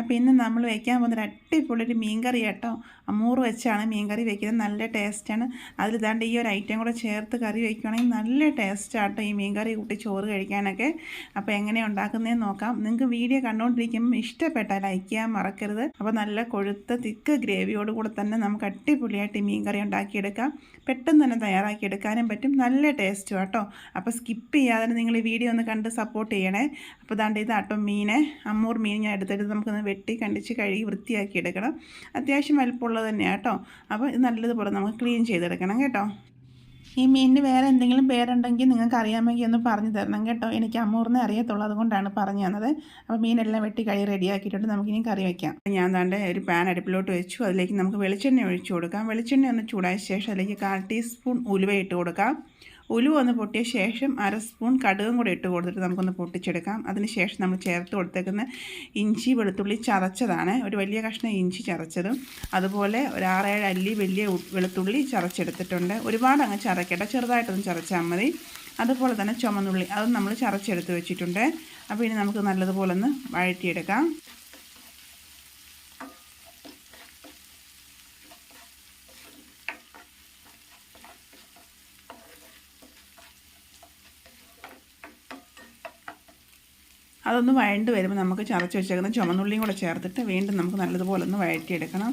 അപ്പോൾ ഇന്ന് നമ്മൾ വയ്ക്കാൻ പോകുന്ന അടിപൊളി ഒരു മീൻകറി കേട്ടോ. അമ്മൂറ് വെച്ചാണ് മീൻകറി വയ്ക്കുന്നത് നല്ല ടേസ്റ്റാണ് അതിൽ ഇതാണ്ട് ഈ ഒരു ഐറ്റം കൂടെ ചേർത്ത് കറി വയ്ക്കുകയാണെങ്കിൽ നല്ല ടേസ്റ്റാട്ടോ ഈ മീൻകറി കൂട്ടി ചോറ് കഴിക്കാനൊക്കെ. അപ്പോൾ എങ്ങനെ ഉണ്ടാക്കുന്നതെന്ന് നോക്കാം. നിങ്ങൾക്ക് വീഡിയോ കണ്ടുകൊണ്ടിരിക്കുമ്പോൾ ഇഷ്ടപ്പെട്ടാൽ ലൈക്ക് ചെയ്യാൻ മറക്കരുത്. അപ്പോൾ നല്ല കൊഴുത്ത തിക്ക് ഗ്രേവിയോട് കൂടെ തന്നെ നമുക്ക് അടിപൊളിയായിട്ട് മീൻകറി ഉണ്ടാക്കിയെടുക്കാം. പെട്ടെന്ന് തന്നെ തയ്യാറാക്കിയെടുക്കാനും പറ്റും. നല്ല ടേസ്റ്റും കേട്ടോ അപ്പോൾ സ്കിപ്പ് ചെയ്യാതെ നിങ്ങൾ ഈ വീഡിയോ ഒന്ന് കണ്ട് സപ്പോർട്ട് ചെയ്യണേ. അപ്പോൾ ദാണ്ട് ഇതാട്ടോ മീനെ. അമ്മൂർ മീൻ ഞാൻ എടുത്തിട്ട് നമുക്കൊന്ന് വെട്ടി കണ്ടിച്ച് കഴുകി വൃത്തിയാക്കി എടുക്കണം. അത്യാവശ്യം വലിപ്പമുള്ളത് തന്നെയാണ് കേട്ടോ. അപ്പോൾ ഇത് നല്ലതുപോലെ നമുക്ക് ക്ലീൻ ചെയ്തെടുക്കണം കേട്ടോ. ഈ മീനിന് വേറെ എന്തെങ്കിലും പേരുണ്ടെങ്കിൽ നിങ്ങൾക്ക് അറിയാമെങ്കിൽ ഒന്ന് പറഞ്ഞു തരണം കേട്ടോ. എനിക്ക് അമ്മൂറിനെ അറിയത്തുള്ളൂ അതുകൊണ്ടാണ് പറഞ്ഞു തന്നത്. അപ്പോൾ മീനെല്ലാം വെട്ടി കഴി റെഡിയാക്കിയിട്ടുണ്ട്. നമുക്കിനി കറി വയ്ക്കാം ഞാൻ താണ്ട് ഒരു പാൻ അടുപ്പിലോട്ട് വെച്ചു. അതിലേക്ക് നമുക്ക് വെളിച്ചെണ്ണ ഒഴിച്ചു കൊടുക്കാം. വെളിച്ചെണ്ണ ഒന്ന് ചൂടായ ശേഷം അതിലേക്ക് കാൽ ടീസ്പൂൺ ഉലുവ ഇട്ട് കൊടുക്കാം. ഉലുവ ഒന്ന് പൊട്ടിയ ശേഷം അര സ്പൂൺ കടുകും കൂടി ഇട്ട് കൊടുത്തിട്ട് നമുക്കൊന്ന് പൊട്ടിച്ചെടുക്കാം. അതിന് ശേഷം നമ്മൾ ചേർത്ത് കൊടുത്തേക്കുന്ന ഇഞ്ചി വെളുത്തുള്ളി ചതച്ചതാണ്. ഒരു വലിയ കഷ്ണം ഇഞ്ചി ചതച്ചതും അതുപോലെ ഒരു ആറേഴ് അല്ലി വലിയ വെളുത്തുള്ളി ചതച്ചെടുത്തിട്ടുണ്ട്. ഒരുപാട് അങ്ങ് ചതക്കേണ്ട ചെറുതായിട്ടൊന്ന് ചതച്ചാൽ മതി. അതുപോലെ തന്നെ ചുമന്നുള്ളി അതും നമ്മൾ ചതച്ചെടുത്ത് വെച്ചിട്ടുണ്ട്. അപ്പോൾ ഇനി നമുക്ക് നല്ലതുപോലെ ഒന്ന് വഴറ്റിയെടുക്കാം. അതൊന്ന് വഴണ്ട് വരുമ്പോൾ നമുക്ക് ചതച്ച് വെച്ചേക്കുന്ന ചുമന്നുള്ളിയും കൂടെ ചേർത്തിട്ട് വീണ്ടും നമുക്ക് നല്ലതുപോലെ ഒന്ന് വഴറ്റിയെടുക്കണം.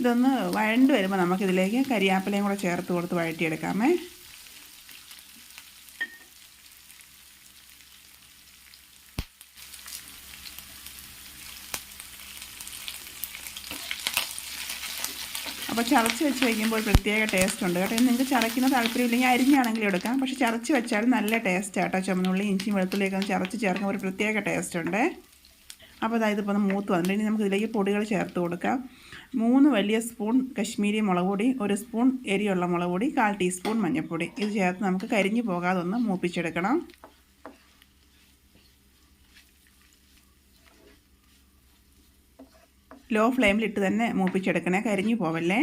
ഇതൊന്ന് വഴണ്ട് വരുമ്പോൾ നമുക്കിതിലേക്ക് കരിയാപ്പിലയും കൂടെ ചേർത്ത് കൊടുത്ത് വഴറ്റിയെടുക്കാമേ. അപ്പോൾ ചതച്ച് വെച്ച് വയ്ക്കുമ്പോൾ പ്രത്യേക ടേസ്റ്റ് ഉണ്ട്. കേട്ടോ നിങ്ങൾക്ക് ചതയ്ക്കുന്ന താല്പര്യമില്ലെങ്കിൽ അരിഞ്ഞാണെങ്കിലും എടുക്കാം. പക്ഷേ ചതച്ച് വെച്ചാൽ നല്ല ടേസ്റ്റ് ആട്ടോ ചുമന്നുള്ളി ഇഞ്ചിയും വെളുത്തുള്ളിയൊക്കെ ഒന്ന് ചതച്ച് ചേർക്കുമ്പോൾ ഒരു പ്രത്യേക ടേസ്റ്റ് ഉണ്ട്. അപ്പോൾ അതായത് ഇപ്പോൾ ഒന്ന് മൂത്ത് വന്നിട്ട് ഇനി നമുക്ക് ഇതിലേക്ക് പൊടികൾ ചേർത്ത് കൊടുക്കാം. മൂന്ന് വലിയ സ്പൂൺ കശ്മീരി മുളക് പൊടി ഒരു സ്പൂൺ എരിയുള്ള മുളക് പൊടി കാൽ ടീസ്പൂൺ മഞ്ഞൾപ്പൊടി. ഇത് ചേർത്ത് നമുക്ക് കരിഞ്ഞു പോകാതെ ഒന്ന് മൂപ്പിച്ചെടുക്കണം. ലോ ഫ്ലെയിമിലിട്ട് തന്നെ മൂപ്പിച്ചെടുക്കണേ. കരിഞ്ഞു പോവല്ലേ?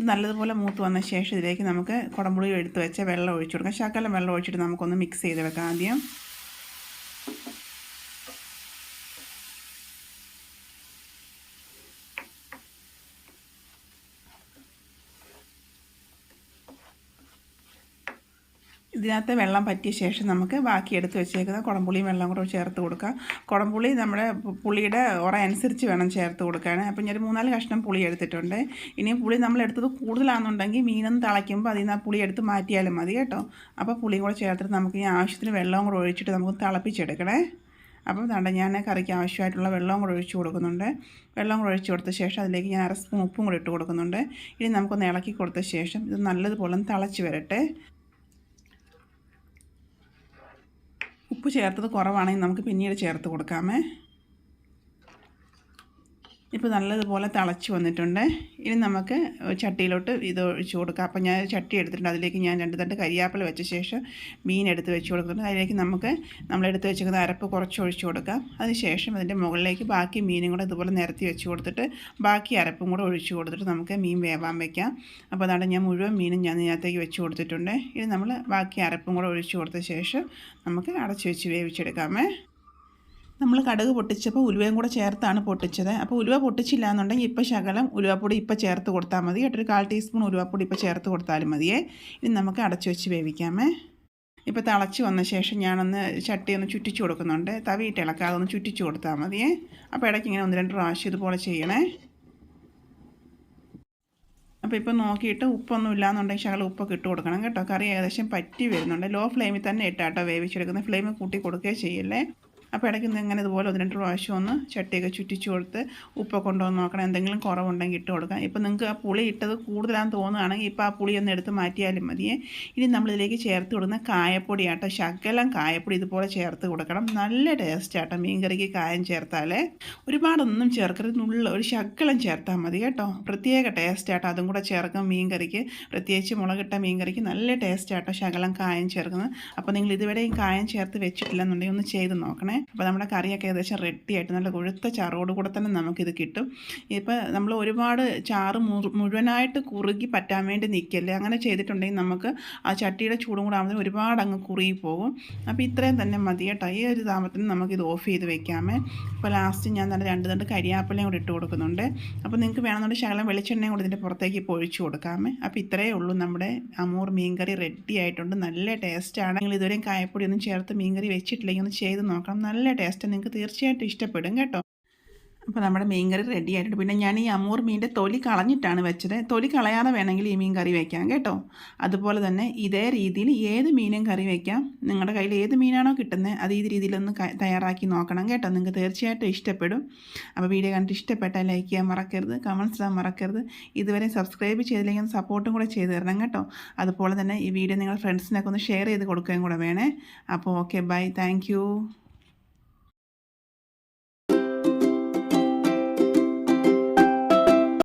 നല്ലതുപോലെ മൂത്ത് വന്ന ശേഷം ഇതിലേക്ക് നമുക്ക് കുടമ്പുളി എടുത്ത് വെച്ച വെള്ളം ഒഴിച്ചു കൊടുക്കാം. ശകലം വെള്ളം ഒഴിച്ചിട്ട് നമുക്കൊന്ന് മിക്സ് ചെയ്ത് വെക്കാം ആദ്യം. ഇതിനകത്ത് വെള്ളം പറ്റിയ ശേഷം നമുക്ക് ബാക്കി എടുത്ത് വെച്ചേക്കുന്ന കുടംപുളിയും വെള്ളം കൂടെ ചേർത്ത് കൊടുക്കാം കുടംപുളി നമ്മുടെ പുളിയുടെ ഉറ അനുസരിച്ച് വേണം ചേർത്ത് കൊടുക്കാൻ. അപ്പം ഞാൻ മൂന്നാൽ കഷ്ണം പുളി എടുത്തിട്ടുണ്ട്. ഇനി പുളി നമ്മൾ എടുത്തത് കൂടുതലാണെന്നുണ്ടെങ്കിൽ മീനൊന്ന് തിളയ്ക്കുമ്പോൾ അതിൽ നിന്ന് ആ പുളി എടുത്ത് മാറ്റിയാലും മതി കേട്ടോ. അപ്പോൾ പുളിയും കൂടെ ചേർത്തിട്ട് നമുക്ക് ഈ ആവശ്യത്തിന് വെള്ളവും കൂടെ ഒഴിച്ചിട്ട് നമുക്ക് തിളപ്പിച്ചെടുക്കണേ. അപ്പം തണ്ട ഞാൻ കറിക്ക് ആവശ്യമായിട്ടുള്ള വെള്ളവും കൂടെ ഒഴിച്ച് കൊടുക്കുന്നുണ്ട്. വെള്ളം കൂടെ ഒഴിച്ച് കൊടുത്ത ശേഷം അതിലേക്ക് ഞാൻ അര സ്പൂൺ ഉപ്പും കൂടെ ഇട്ട് കൊടുക്കുന്നുണ്ട്. ഇനി നമുക്കൊന്ന് ഇളക്കി കൊടുത്ത ശേഷം ഇത് നല്ലതുപോലെ തിളച്ച് വരട്ടെ. ഉപ്പ് ചേർത്തത് കുറവാണെങ്കിൽ നമുക്ക് പിന്നീട് ചേർത്ത് കൊടുക്കാമേ. ഇപ്പോൾ നല്ലതുപോലെ തിളച്ച് വന്നിട്ടുണ്ട്. ഇനി നമുക്ക് ചട്ടിയിലോട്ട് ഇത് ഒഴിച്ചു കൊടുക്കാം. അപ്പോൾ ഞാൻ ചട്ടി എടുത്തിട്ടുണ്ട്. അതിലേക്ക് ഞാൻ രണ്ട് തണ്ട് കരിയാപ്പിൽ വെച്ച ശേഷം മീൻ എടുത്ത് വെച്ച് കൊടുക്കുന്നുണ്ട്. അതിലേക്ക് നമുക്ക് നമ്മളെടുത്ത് വെച്ചിരിക്കുന്ന അരപ്പ് കുറച്ച് ഒഴിച്ചു കൊടുക്കാം. അതിന് ശേഷം അതിന്റെ മുകളിലേക്ക് ബാക്കി മീനും കൂടെ ഇതുപോലെ നിരത്തി വെച്ച് കൊടുത്തിട്ട് ബാക്കി അരപ്പും കൂടെ ഒഴിച്ചു കൊടുത്തിട്ട് നമുക്ക് മീൻ വേവാൻ വയ്ക്കാം അപ്പോൾ അതാണ് ഞാൻ മുഴുവൻ മീനും ഞാൻ ഇതിനകത്തേക്ക് വെച്ച് കൊടുത്തിട്ടുണ്ട്. ഇനി നമ്മൾ ബാക്കി അരപ്പും കൂടെ ഒഴിച്ച് കൊടുത്ത ശേഷം നമുക്ക് അടച്ച് വെച്ച് വേവിച്ചെടുക്കാമേ. നമ്മൾ കടുക് പൊട്ടിച്ചപ്പോൾ ഉലുവയും കൂടെ ചേർത്താണ് പൊട്ടിച്ചത്. അപ്പോൾ ഉലുവ പൊട്ടിച്ചില്ല എന്നുണ്ടെങ്കിൽ ഇപ്പോൾ ശകലം ഉലുവപ്പൊടി ഇപ്പോൾ ചേർത്ത് കൊടുത്താൽ മതി. ഒരു കാൽ ടീസ്പൂൺ ഉലുവപ്പൊടി ഇപ്പോൾ ചേർത്ത് കൊടുത്താലും മതിയേ. ഇനി നമുക്ക് അടച്ചു വെച്ച് വേവിക്കാമേ. ഇപ്പോൾ തിളച്ച് വന്ന ശേഷം ഞാനൊന്ന് ചട്ടി ഒന്ന് ചുറ്റിച്ചു കൊടുക്കുന്നുണ്ട്. തവിയിട്ട് ഇളക്കാതെ ഒന്ന് ചുറ്റിച്ചു കൊടുത്താൽ മതിയേ. അപ്പോൾ ഇടയ്ക്ക് ഇങ്ങനെ ഒന്ന് രണ്ട് പ്രാവശ്യം ഇതുപോലെ ചെയ്യണേ. അപ്പോൾ ഇപ്പോൾ നോക്കിയിട്ട് ഉപ്പൊന്നും ഇല്ലാന്നുണ്ടെങ്കിൽ ശകലം ഉപ്പൊക്കെ ഇട്ട് കൊടുക്കണം കേട്ടോ. കറി ഏകദേശം പറ്റി വരുന്നുണ്ട്. ലോ ഫ്ലെയിമിൽ തന്നെ ഇട്ടാട്ടോ വേവിച്ചെടുക്കുന്നത്. ഫ്ലെയിം കൂട്ടി കൊടുക്കുകയോ ചെയ്യല്ലേ. അപ്പോൾ ഇടയ്ക്ക് ഇങ്ങനെ ഇതുപോലെ ഒന്ന് രണ്ട് പ്രാവശ്യം ഒന്ന് ചട്ടിയൊക്കെ ചുറ്റിച്ച് കൊടുത്ത് ഉപ്പൊക്കെ കൊണ്ടുവന്ന് നോക്കണം. എന്തെങ്കിലും കുറവുണ്ടെങ്കിൽ ഇട്ട് കൊടുക്കാം. ഇപ്പോൾ നിങ്ങൾക്ക് ആ പുളി ഇട്ടത് കൂടുതലാണെന്ന് തോന്നുകയാണെങ്കിൽ ഇപ്പോൾ ആ പുളി ഒന്ന് എടുത്ത് മാറ്റിയാലും മതിയേ. ഇനി നമ്മളിതിലേക്ക് ചേർത്ത് കൊടുക്കുന്ന കായപ്പൊടി ആട്ടോ. ശകലം കായപ്പൊടി ഇതുപോലെ ചേർത്ത് കൊടുക്കണം. നല്ല ടേസ്റ്റ് ആട്ടോ മീൻകറിക്ക് കായം ചേർത്താലേ. ഒരുപാടൊന്നും ചേർക്കരുത്. നുള്ള ഒരു ശകലം ചേർത്താൽ മതി കേട്ടോ. പ്രത്യേക ടേസ്റ്റ് ആട്ടോ. അതും കൂടെ ചേർക്കും മീൻകറിക്ക്. പ്രത്യേകിച്ച് മുളകിട്ട മീൻകറിക്ക് നല്ല ടേസ്റ്റ് ആട്ടോ ശകലം കായം ചേർക്കുന്നത്. അപ്പോൾ നിങ്ങൾ ഇതുവരെയും കായം ചേർത്ത് വെച്ചിട്ടില്ലെന്നുണ്ടെങ്കിൽ ഒന്ന് ചെയ്ത് നോക്കണേ. അപ്പോൾ നമ്മുടെ കറിയൊക്കെ ഏകദേശം റെഡി ആയിട്ട് നല്ല കൊഴുത്ത ചാറോട് കൂടെ തന്നെ നമുക്കിത് കിട്ടും. ഇപ്പോൾ നമ്മൾ ഒരുപാട് ചാറ് മുഴുവനായിട്ട് കുറുകി പറ്റാൻ വേണ്ടി നിൽക്കല്ലേ? അങ്ങനെ ചെയ്തിട്ടുണ്ടെങ്കിൽ നമുക്ക് ആ ചട്ടിയുടെ ചൂടും കൂടെ ആകുമ്പോൾ ഒരുപാട് അങ്ങ് കുറുകി പോകും. അപ്പോൾ ഇത്രയും തന്നെ മതി കേട്ടോ. ഈ ഒരു താമത്തിന് നമുക്കിത് ഓഫ് ചെയ്ത് വെക്കാമേ. അപ്പോൾ ലാസ്റ്റ് ഞാൻ തന്നെ രണ്ട് രണ്ട് കരിയാപ്പിലയും കൂടെ ഇട്ട് കൊടുക്കുന്നുണ്ട്. അപ്പോൾ നിങ്ങൾക്ക് വേണമെന്നുണ്ടെങ്കിൽ ശകലം വെളിച്ചെണ്ണയും കൂടെ ഇതിന്റെ പുറത്തേക്ക് ഇപ്പോൾ ഒഴിച്ചു കൊടുക്കാമേ. അപ്പോൾ ഇത്രയേ ഉള്ളൂ നമ്മുടെ അമൂർ മീൻകറി റെഡി ആയിട്ടുണ്ട്. നല്ല ടേസ്റ്റാണ് നിങ്ങൾ ഇതുവരെയും കായപ്പൊടി ഒന്നും ചേർത്ത് മീൻകറി വെച്ചിട്ടില്ലെങ്കിൽ ഒന്ന് ചെയ്ത് നോക്കണം. നല്ല ടേസ്റ്റ് നിങ്ങൾക്ക് തീർച്ചയായിട്ടും ഇഷ്ടപ്പെടും കേട്ടോ. അപ്പോൾ നമ്മുടെ മീൻ കറി റെഡി ആയിട്ടുണ്ട്. പിന്നെ ഞാൻ ഈ അമൂർ മീന്റെ തൊലി കളഞ്ഞിട്ടാണ് വെച്ചത്. തൊലി കളയാതെ വേണമെങ്കിൽ ഈ മീൻ കറി വയ്ക്കാം കേട്ടോ. അതുപോലെ തന്നെ ഇതേ രീതിയിൽ ഏത് മീനും കറി വയ്ക്കാം നിങ്ങളുടെ കയ്യിൽ ഏത് മീനാണോ കിട്ടുന്നത് അത് ഈ രീതിയിലൊന്ന് തയ്യാറാക്കി നോക്കണം കേട്ടോ. നിങ്ങൾക്ക് തീർച്ചയായിട്ടും ഇഷ്ടപ്പെടും. അപ്പോൾ വീഡിയോ കണ്ടിട്ട് ഇഷ്ടപ്പെട്ടാൽ ലൈക്ക് ചെയ്യാൻ മറക്കരുത് കമൻസ് ഇടാൻ മറക്കരുത്. ഇതുവരെ സബ്സ്ക്രൈബ് ചെയ്തില്ലെങ്കിൽ ഒന്ന് സപ്പോർട്ടും കൂടെ ചെയ്ത് തരണം കേട്ടോ. അതുപോലെ തന്നെ ഈ വീഡിയോ നിങ്ങൾ ഫ്രണ്ട്സിനൊക്കെ ഒന്ന് ഷെയർ ചെയ്ത് കൊടുക്കുകയും കൂടെ വേണേ. അപ്പോൾ ഓക്കെ ബൈ താങ്ക്